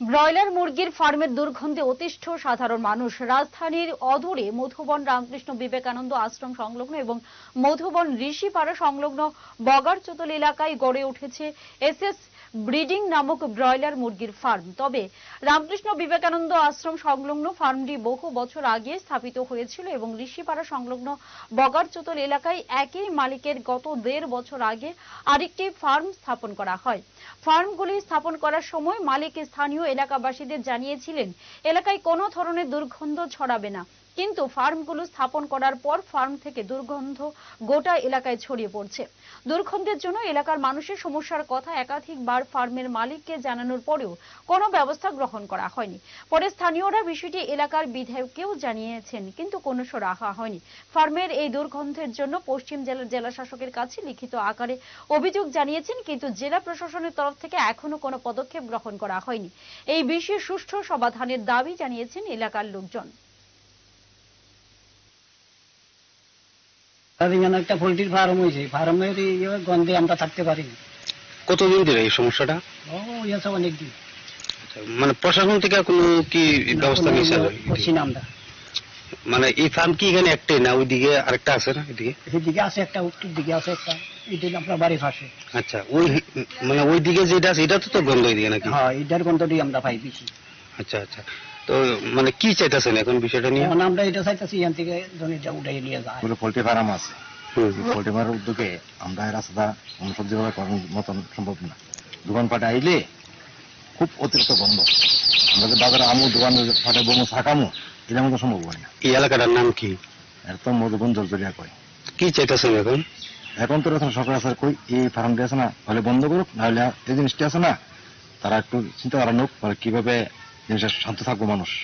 Broiler মুরগির ফার্মের দুর্গন্ধে অতিষ্ঠ সাধারণ মানুষ। রাজধানীর অদূরে মধুবন রামকৃষ্ণ বিবেকানন্দ আশ্রম সংলগ্ন এবং মধুবন ঋষিপাড়া সংলগ্ন বগারচোতল এলাকায় গড়ে উঠেছে এসএস ব্রিডিং নামক ব্রয়লার মুরগির ফার্ম। তবে রামকৃষ্ণ বিবেকানন্দ আশ্রম সংলগ্ন ফার্মটি বহু বছর আগে স্থাপিত হয়েছিল এবং ঋষিপাড়া সংলগ্ন বগারচোতল এলাকায় একই মালিকের গত দেড় বছর আগে আরেকটি ফার্ম স্থাপন করা হয়। ফার্মগুলি স্থাপন করার সময় মালিক স্থানীয় এলাকাবাসীদের জানিয়েছিলেন, এলাকায় কোনো ধরনের দুর্গন্ধ ছড়াবে না। কিন্তু ফার্মগুলো স্থাপন করার পর ফার্ম থেকে দুর্গন্ধ গোটা এলাকায় ছড়িয়ে পড়ছে। দুর্গন্ধের জন্য এলাকার মানুষের সমস্যার কথা একাধিকবার ফার্মের মালিককে জানানোর পরেও কোনো ব্যবস্থা গ্রহণ করা হয়নি। পরে স্থানীয়রা বিষয়টি এলাকার বিধায়ককেও জানিয়েছেন, কিন্তু কোনো রাখা হয়নি। ফার্মের এই দুর্গন্ধের জন্য পশ্চিম জেলার জেলা শাসকের কাছে লিখিত আকারে অভিযোগ জানিয়েছেন, কিন্তু জেলা প্রশাসনের তরফ থেকে এখনও কোনো পদক্ষেপ গ্রহণ করা হয়নি। এই বিষয়ে সুষ্ঠু সমাধানের দাবি জানিয়েছেন এলাকার লোকজন। এখানে একটা পোলট্রির ফার্ম হয়েছে। ফার্মের ইয়ে গন্ধে আমরা থাকতে পারি না কতদিন ধরে এই সমস্যাটা? ও হয়েছে অনেকদিন মানে প্রশাসন থেকে কোনো কি ব্যবস্থা নিয়েছে? আমরা। মানে এই ফার্ম কি এখানে একটাই না ওইদিকে আরেকটা আছে না এদিকে? সেদিকে আছে একটা উত্তর দিকে আছে একটা। এটা আপনার বাড়ির পাশে। আচ্ছা ওই মানে ওইদিকে যেটা আছে এটা তো তো গন্ধ ওইদিকে নাকি? হ্যাঁ এটার গন্ধটি আমরা পাই বেশি। আচ্ছা আচ্ছা। তো মানে কি চাইতেছেন এখন বিষয়টা নিয়ে? এখন আমরা এটা চাইতেছি এখান থেকে জমিটা উঠাই নিয়ে যায়। পোল্ট্রি ফার্ম আছে। পোল্ট্রি ফার্মের উদ্যোগে আমরা অনুসজ্জি করার মতন সম্ভব না। দোকানপাটে আইলে খুব অতিরিক্ত বন্ধ আমরা যে বাজারে আমু দোকান ফাটে বমু শাকামু এটা মতো সম্ভব হয় না। এই এলাকাটার নাম কি? একদম মধুবন জলজরিয়া কয়। কি চাইতেছেন এখন? এখন তো এখন সরকার আছে কই এই ফার্মটি আছে না হলে বন্ধ করুক নাহলে এই জিনিসটি আছে না তারা একটু চিন্তা করা নোক কীভাবে শান্ত থাকব মানুষ।